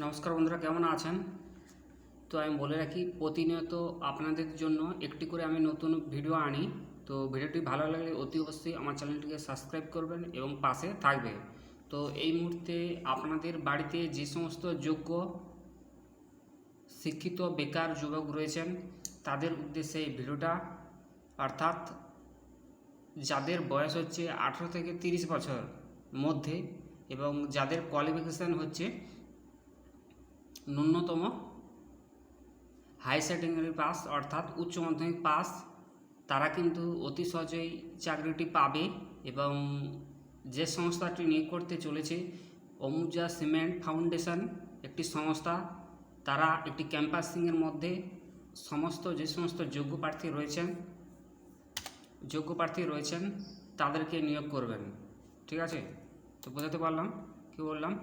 নমস্কার বন্ধুরা, কেমন আছেন? তো আমি বলে রাখি, প্রতিনিয়ত আপনাদের জন্য একটি করে আমি নতুন ভিডিও আনি। তো ভিডিওটি ভালো লাগলে অতি অবশ্যই আমার চ্যানেলটিকে সাবস্ক্রাইব করবেন এবং পাশে থাকবে। তো এই মুহূর্তে আপনাদের বাড়িতে যে সমস্ত যোগ্য, শিক্ষিত, বেকার যুবক রয়েছেন, তাদের উদ্দেশ্যে এই ভিডিওটা, অর্থাৎ যাদের বয়স হচ্ছে আঠেরো থেকে তিরিশ বছর মধ্যে এবং যাদের কোয়ালিফিকেশান হচ্ছে ন্যূনতম হাই সেকেন্ডারি পাস অর্থাৎ উচ্চ মাধ্যমিক পাস তারা কিন্তু অতি সহজেই চাকরিটি পাবে এবং যে সংস্থাটি নিয়োগ করতে চলেছে, অমুজা সিমেন্ট ফাউন্ডেশন একটি সংস্থা, তারা একটি ক্যাম্পাসিংয়ের মধ্যে সমস্ত যে সমস্ত যোগ্য প্রার্থী রয়েছেন, যোগ্য প্রার্থী রয়েছেন, তাদেরকে নিয়োগ করবেন। ঠিক আছে? তো বোঝাতে পারলাম? কি বললাম?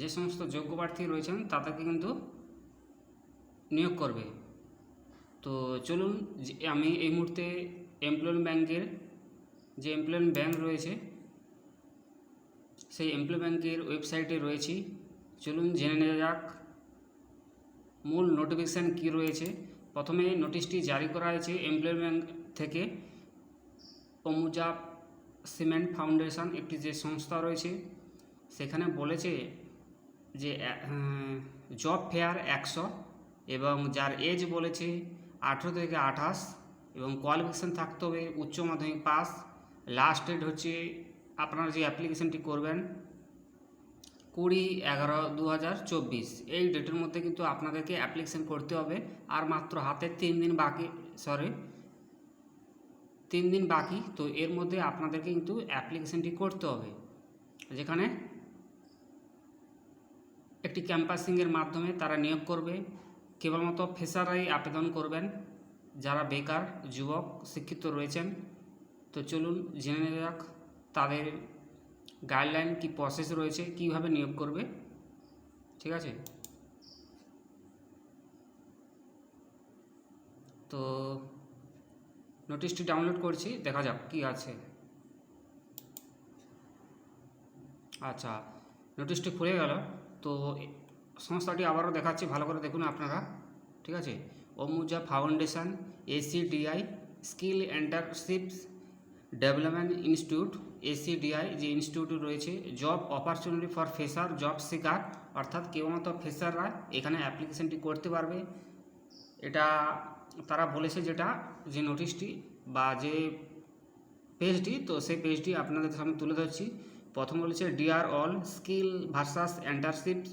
যে সমস্ত যোগ্য প্রার্থী রয়েছেন তাদেরকে কিন্তু নিয়োগ করবে। তো চলুন আমি এই মুহূর্তে এমপ্লয়মেন্ট ব্যাংকের যে এমপ্লয়মেন্ট ব্যাংক রয়েছে, সেই এমপ্লয় ব্যাংকের ওয়েবসাইটে রয়েছি। চলুন জেনে নেওয়া যাক মূল নোটিফিকেশান কী রয়েছে। প্রথমে নোটিশটি জারি করা হয়েছে এমপ্লয় ব্যাংক থেকে। অমুজা সিমেন্ট ফাউন্ডেশন একটি যে সংস্থা রয়েছে, সেখানে বলেছে যে জব ফেয়ার একশো এবং যার এজ বলেছে আঠেরো থেকে আঠাশ এবং কোয়ালিফিকেশান থাকতে হবে উচ্চ মাধ্যমিক পাস লাস্ট ডেট হচ্ছে আপনারা যে অ্যাপ্লিকেশানটি করবেন কুড়ি এগারো দু হাজার চব্বিশ। এই ডেটের মধ্যে কিন্তু আপনাদেরকে অ্যাপ্লিকেশান করতে হবে। আর মাত্র হাতে তিন দিন বাকি সরি তিন দিন বাকি, তো এর মধ্যে আপনাদেরকে কিন্তু অ্যাপ্লিকেশানটি করতে হবে। যেখানে একটি ক্যাম্পাসিংয়ের মাধ্যমে তারা নিয়োগ করবে। কেবলমাত্র ফেসারাই আবেদন করবেন। যারা বেকার, যুবক, শিক্ষিত রয়েছেন। তো চলুন জেনে নেওয়া যাক তাদের গাইডলাইন কি প্রসেস রয়েছে, কীভাবে নিয়োগ করবে। ঠিক আছে? তো নোটিশটি ডাউনলোড করছি, দেখা যাক কি আছে। আচ্ছা নোটিশটি খুলে গেল। তো সংস্থাটি আবারও দেখাচ্ছি, ভালো করে দেখুন আপনারা, ঠিক আছে? Ambuja foundation, ACDI, skill entrepreneurships development institute, ACDI যে ইনস্টিটিউট রয়েছে, job opportunity for fresher job seeker, অর্থাৎ কেবলমাত্র ফেসাররা এখানে অ্যাপ্লিকেশনটি করতে পারবে। এটা তারা বলেছে যেটা, যে নোটিশটি বা যে পেজটি, তো সেই পেজটি আপনাদের সামনে তুলে ধরছি। প্রথম বলেছে DR all skill versus entrepreneurships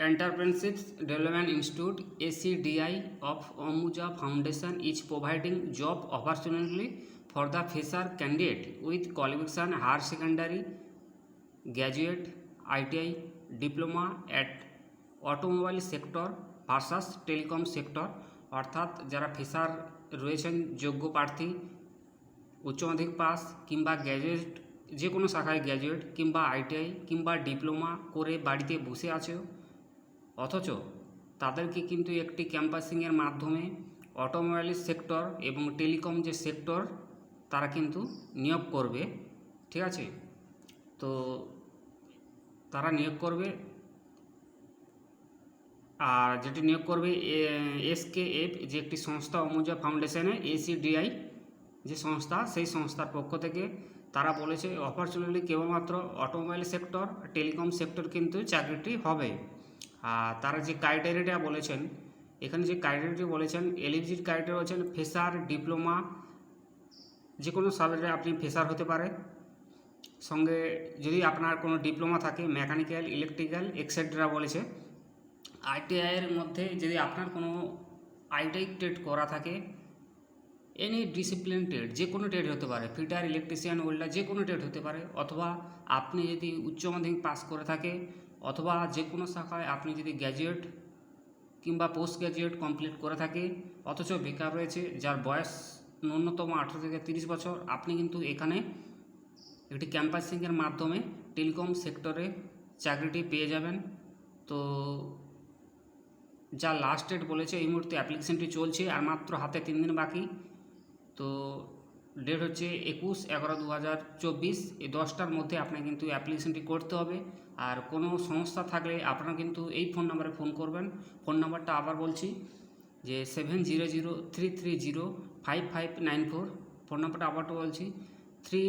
entrepreneurships development institute ACDI of Ambuja foundation is providing job opportunity for the fresher candidate with qualification higher secondary graduate ITI diploma at automobile sector versus telecom sector অর্থাৎ যারা ফেসার রয়েছেন, যোগ্য প্রার্থী, উচ্চ মাধ্যমিক pass কিংবা graduate যে কোনো শাখায় গ্র্যাজুয়েট কিংবা আইটিআই কিংবা ডিপ্লোমা করে বাড়িতে বসে আছে? অথচ তাদেরকে কিন্তু একটি ক্যাম্পাসিংয়ের মাধ্যমে অটোমোবাইল সেক্টর এবং টেলিকম যে সেক্টর, তারা কিন্তু নিয়োগ করবে। ঠিক আছে? তো তারা নিয়োগ করবে। আর যেটি নিয়োগ করবে এসকে এফ যে একটি সংস্থা অমুজা ফাউন্ডেশনে, এসিডিআই যে সংস্থা, সেই সংস্থার পক্ষ থেকে তারা বলেছে অপরচুনিটি কেবলমাত্র অটোমোবাইল সেক্টর টেলিকম সেক্টর কিন্তু চাকরিটি হবে। আর তারা যে ক্রাইটেরিয়াটা বলেছেন, এখানে যে ক্রাইটেরিয়াটি বলেছেন এলিজিট ক্রাইটেরিয়া হচ্ছেন ফেসার, ডিপ্লোমা যে কোনো সাবজেক্টে আপনি ফেসার হতে পারে। সঙ্গে যদি আপনার কোনো ডিপ্লোমা থাকে মেকানিক্যাল ইলেকট্রিক্যাল এক্সেট্রা বলেছে আইটিআইয়ের মধ্যে যদি আপনার কোনো আইটিআই ট্রেড করা থাকে এনি ডিসিপ্লিন ট্রেড যে কোনো ট্রেড হতে পারে ফিটার ইলেকট্রিশিয়ান ওয়েল্ডার যে কোনো ট্রেড হতে পারে, অথবা আপনি যদি উচ্চ মাধ্যমিক পাস করে থাকে, অথবা যে কোনো শাখায় আপনি যদি গ্র্যাজুয়েট কিংবা পোস্ট গ্র্যাজুয়েট কমপ্লিট করে থাকে, অথচ বেকার রয়েছে, যার বয়স ন্যূনতম আঠেরো থেকে তিরিশ বছর, আপনি কিন্তু এখানে একটি ক্যাম্পাসিংয়ের মাধ্যমে টেলিকম সেক্টরে চাকরিটি পেয়ে যাবেন। তো যা লাস্ট ডেট বলেছে, এই মুহূর্তে অ্যাপ্লিকেশনটি চলছে, আর মাত্র হাতে তিন দিন বাকি। তো ডেট হচ্ছে একুশ এগারো দু হাজার চব্বিশ। এই দশটার মধ্যে আপনাকে কিন্তু অ্যাপ্লিকেশনটি করতে হবে। আর কোনো সমস্যা থাকলে আপনারা কিন্তু এই ফোন নাম্বারে ফোন করবেন। ফোন নাম্বারটা আবার বলছি যে seven zero zero three three zero five five nine four phone নাম্বারটা আবারও বলছি। Three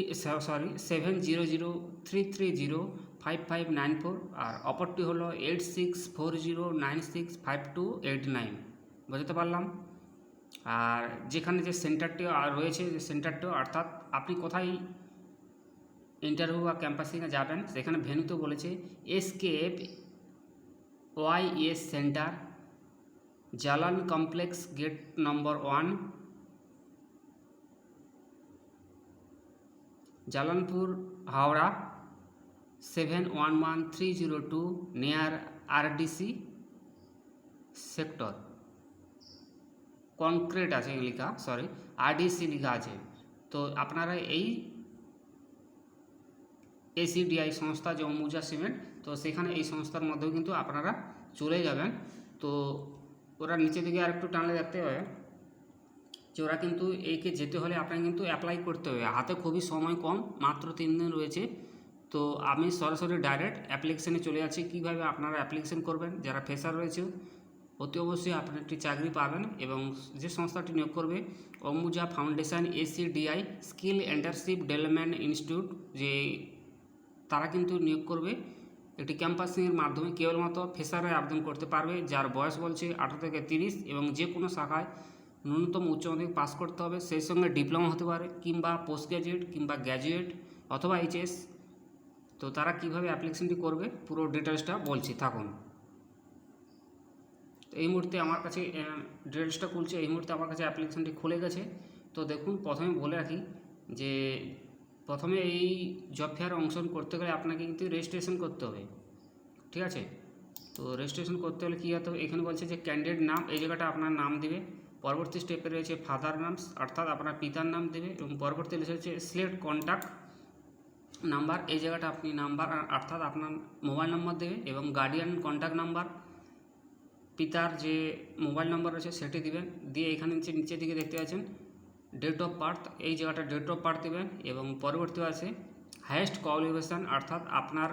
sorry seven zero zero three three zero five five nine four আর অপরটি হলো eight six four zero nine six five two eight nine বুঝতে পারলাম? আর যেখানে যে সেন্টারটি রয়েছে, যে সেন্টারটি অর্থাৎ আপনি কোথায় ইন্টারভিউ বা ক্যাম্পাসিংয়ে যাবেন সেখানে ভেনুতে বলেছে SKF Y S centre Jalan complex gate number one Jalanpur Howrah seven one one three zero two near RDC sector concrete আছে লেখা সরি আরডিসি লেখা আছে। তো আপনারা এই এসিডিআই সংস্থা যে অম্বুজা সিমেন্ট, তো সেখানে এই সংস্থার মধ্যেও কিন্তু আপনারা চলে যাবেন। তো ওরা নিচে দিকে আর একটু টানলে দেখতে হবে যে ওরা কিন্তু এইকে যেতে হলে আপনাকে কিন্তু অ্যাপ্লাই করতে হবে। হাতে খুবই সময় কম, মাত্র তিন দিন রয়েছে। তো আমি সরাসরি ডাইরেক্ট অ্যাপ্লিকেশানে চলে যাচ্ছি। কীভাবে আপনারা অ্যাপ্লিকেশন করবেন? যারা ফ্রেশার রয়েছে অতি অবশ্যই আপনি একটি চাকরি পাবেন এবং যে সংস্থাটি নিয়োগ করবে, Ambuja foundation ACDI skill entrepreneurship development institute যে তারা কিন্তু নিয়োগ করবে। একটি ক্যাম্পাসিংয়ের মাধ্যমে কেবলমাত্র ফেসারে আবেদন করতে পারবে, যার বয়স বলছে আঠারো থেকে তিরিশ এবং যে কোনো শাখায় ন্যূনতম উচ্চ মাধ্যমিক পাস করতে হবে। সেই সঙ্গে ডিপ্লোমা হতে পারে কিংবা পোস্ট গ্র্যাজুয়েট কিংবা গ্র্যাজুয়েট অথবা এইচএস তো তারা কীভাবে অ্যাপ্লিকেশনটি করবে, পুরো ডিটেলসটা বলছি, থাকুন। তো এই মুহূর্তে আমার কাছে ডিটেলসটা খুলছে, এই মুহূর্তে আমার কাছে অ্যাপ্লিকেশনটি খুলে গেছে। তো দেখুন, প্রথমে বলে রাখি যে, প্রথমে এই জব ফেয়ার অংশগ্রহণ করতে গেলে আপনাকে কিন্তু রেজিস্ট্রেশন করতে হবে। ঠিক আছে? তো রেজিস্ট্রেশন করতে হলে কী হতে এখানে বলছে যে ক্যান্ডিডেট নাম, এই জায়গাটা আপনার নাম দিবে। পরবর্তী স্টেপে রয়েছে ফাদার নাম অর্থাৎ আপনার পিতার নাম দেবে এবং পরবর্তী হচ্ছে সিলেক্ট কন্ট্যাক্ট নাম্বার এই জায়গাটা আপনি নাম্বার অর্থাৎ আপনার মোবাইল নাম্বার দেবে এবং গার্ডিয়ান কন্ট্যাক্ট নাম্বার পিতার যে মোবাইল নম্বর রয়েছে সেটি দিবেন। দিয়ে এখানে নিচে নিচের দিকে দেখতে পাচ্ছেন ডেট অফ বার্থ এই জায়গাটা ডেট অফ বার্থ দেবেন এবং পরবর্তী আছে হায়েস্ট কোয়ালিফিকেশান অর্থাৎ আপনার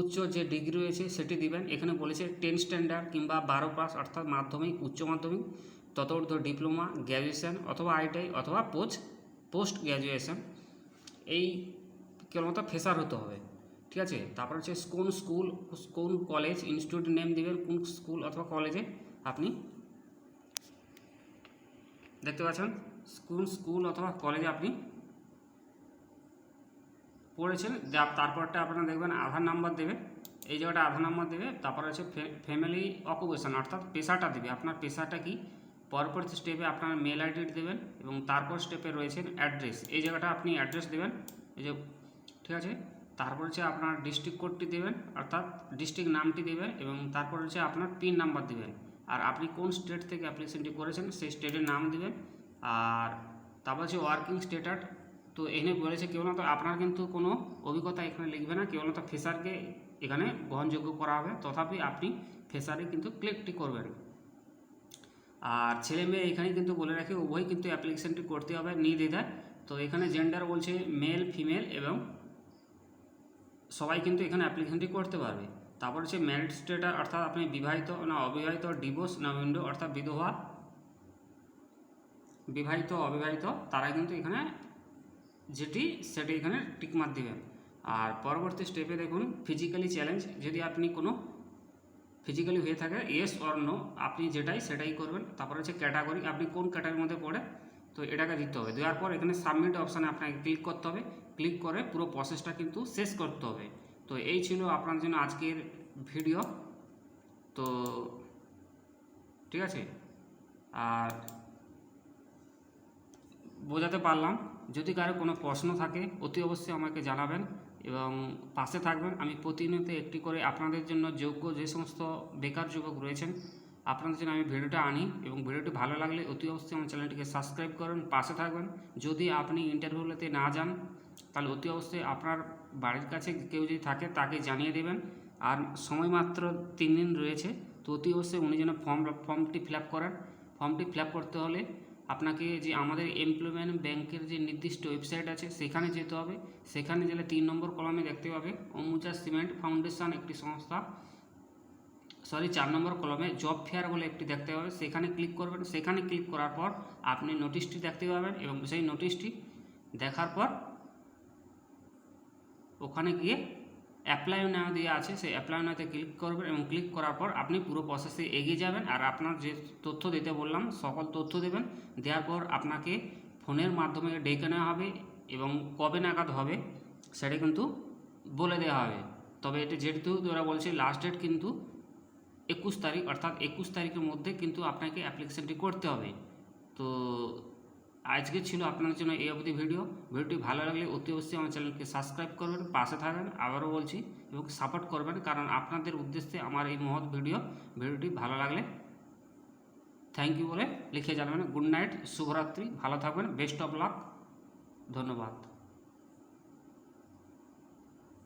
উচ্চ যে ডিগ্রি রয়েছে সেটি দিবেন। এখানে বলেছে টেন স্ট্যান্ডার্ড কিংবা বারো পাস অর্থাৎ মাধ্যমিক, উচ্চ মাধ্যমিক ততর্ধ ডিপ্লোমা গ্র্যাজুয়েশন অথবা আইটিআই অথবা পোস্ট পোস্ট গ্র্যাজুয়েশন এই কেবলমাত্র ফেসার হতে হবে। ঠিক আছে? তারপর হচ্ছে কোন স্কুল কোন কলেজ ইনস্টিটিউট নেম দেবেন, কোন স্কুল অথবা কলেজে আপনি? দেখতে পাচ্ছেন? কোন স্কুল অথবা কলেজে আপনি পড়েছেন? তারপরটা আপনারা দেখবেন, আধার নাম্বার দেবে। এই জায়গাটা আধার নাম্বার দেবে। তারপর হচ্ছে ফ্যামিলি অকুপেশন অর্থাৎ পেশাটা দেবে। আপনার পেশাটা কি? পরবর্তী স্টেপে আপনার মেল আইডি দেবেন এবং তারপর স্টেপে রয়েছেন অ্যাড্রেস এই জায়গাটা আপনি অ্যাড্রেস দেবেন। এই যে, ঠিক আছে? তারপর হচ্ছে আপনার ডিস্ট্রিক্ট কোডটি দেবেন, অর্থাৎ ডিস্ট্রিক্ট নামটি দেবেন এবং তারপর হচ্ছে আপনার পিন নাম্বার দেবেন। আর আপনি কোন স্টেট থেকে অ্যাপ্লিকেশনটি করেছেন, সেই স্টেটের নাম দেবেন। আর তারপর হচ্ছে ওয়ার্কিং স্টেটাস তো এখানে বলেছে কেবলমাত্র আপনার কিন্তু কোনো অভিজ্ঞতা এখানে লিখবে না, কেবলমাত্র ফেসারকে এখানে গ্রহণযোগ্য করা হবে। তথাপি আপনি ফেসারে কিন্তু ক্লিকটি করবেন। আর ছেলে মেয়ে এখানে কিন্তু বলে রাখি উভয় কিন্তু অ্যাপ্লিকেশনটি করতে হবে নির্দ্বিধায়। তো এখানে জেন্ডার বলছে মেল ফিমেল এবং সবাই কিন্তু এখানে অ্যাপ্লিকেশনটি করতে পারবে। তারপর হচ্ছে ম্যারিড স্টেটাস অর্থাৎ আপনি বিবাহিত না অবিবাহিত ডিভোর্স না উইন্ডো অর্থাৎ বিধবা, বিবাহিত, অবিবাহিত তারা কিন্তু এখানে যেটি, সেটি এখানে টিকমার দিবেন আর পরবর্তী স্টেপে দেখুন ফিজিক্যালি চ্যালেঞ্জ যদি আপনি কোনো ফিজিক্যালি হয়ে থাকে এস অর নো আপনি যেটাই সেটাই করবেন। তারপর হচ্ছে ক্যাটাগরি আপনি কোন ক্যাটাগরির মধ্যে পড়ে, তো এটাকে দিতে হবে। দেওয়ার পর এখানে সাবমিট অপশানে আপনাকে ক্লিক করতে হবে। ক্লিক করে পুরো প্রসেসটা কিন্তু শেষ করতে হবে। তো এই ছিল আপনার জন্য আজকের ভিডিও তো ঠিক আছে? আর বোঝাতে পারলাম, যদি কারও কোনো প্রশ্ন থাকে, অতি অবশ্যই আমাকে জানাবেন এবং পাশে থাকবেন। আমি প্রতিনিয়ত একটি করে আপনাদের জন্য যোগ্য যে সমস্ত বেকার যুবক রয়েছেন, আপনাদের জন্য আমি ভিডিওটা আনি এবং ভিডিওটি ভালো লাগলে অতি অবশ্যই আমার চ্যানেলটিকে সাবস্ক্রাইব করুন, পাশে থাকবেন। যদি আপনি ইন্টারভিউতে না যান তাহলে অতি অবশ্যই আপনার বাড়ির কাছে কেউ যদি থাকে তাকে জানিয়ে দেবেন। আর সময় মাত্র তিন দিন রয়েছে, তো অতি অবশ্যই উনি যেন ফর্ম, ফর্মটি ফিল আপ করেন। ফর্মটি ফিল আপ করতে হলে আপনাকে যে আমাদের এমপ্লয়মেন্ট ব্যাংকের যে নির্দিষ্ট ওয়েবসাইট আছে সেখানে যেতে হবে। সেখানে গেলে তিন নম্বর কলমে দেখতে পাবে অম্বুজা সিমেন্ট ফাউন্ডেশন একটি সংস্থা। সরি, চার নম্বর কলমে জব ফেয়ার বলে একটি দেখতে পাবে। সেখানে ক্লিক করবেন। সেখানে ক্লিক করার পর আপনি নোটিশটি দেখতে পাবেন এবং সেই নোটিশটি দেখার পর ওখানে গিয়ে অ্যাপ্লাই নাও দেওয়া আছে, সেই অ্যাপ্লাই নাওতে ক্লিক করবেন এবং ক্লিক করার পর আপনি পুরো প্রসেসে এগিয়ে যাবেন আর আপনার যে তথ্য দিতে বললাম, সকল তথ্য দেবেন। দেওয়ার পর আপনাকে ফোনের মাধ্যমে ডেকে নেওয়া হবে এবং কবে নাগাদ হবে সেটা কিন্তু বলে দেওয়া হবে। তবে এটা যেহেতু ওরা বলছে লাস্ট ডেট কিন্তু একুশ তারিখ, অর্থাৎ একুশ তারিখের মধ্যে কিন্তু আপনাকে অ্যাপ্লিকেশনটি করতে হবে। তো আজকে ছিল আপনার জন্য এই অবধি ভিডিও। ভিডিওটি ভালো লাগলে অতি অবশ্যই আমার চ্যানেলকে সাবস্ক্রাইব করবেন, পাশে থাকবেন। আবারও বলছি, এবং সাপোর্ট করবেন, কারণ আপনাদের উদ্দেশ্যে আমার এই মহৎ ভিডিও। ভিডিওটি ভালো লাগলে থ্যাংক ইউ বলে লিখে জানাবেন। গুড নাইট শুভরাত্রি, ভালো থাকবেন বেস্ট অফ লাক ধন্যবাদ।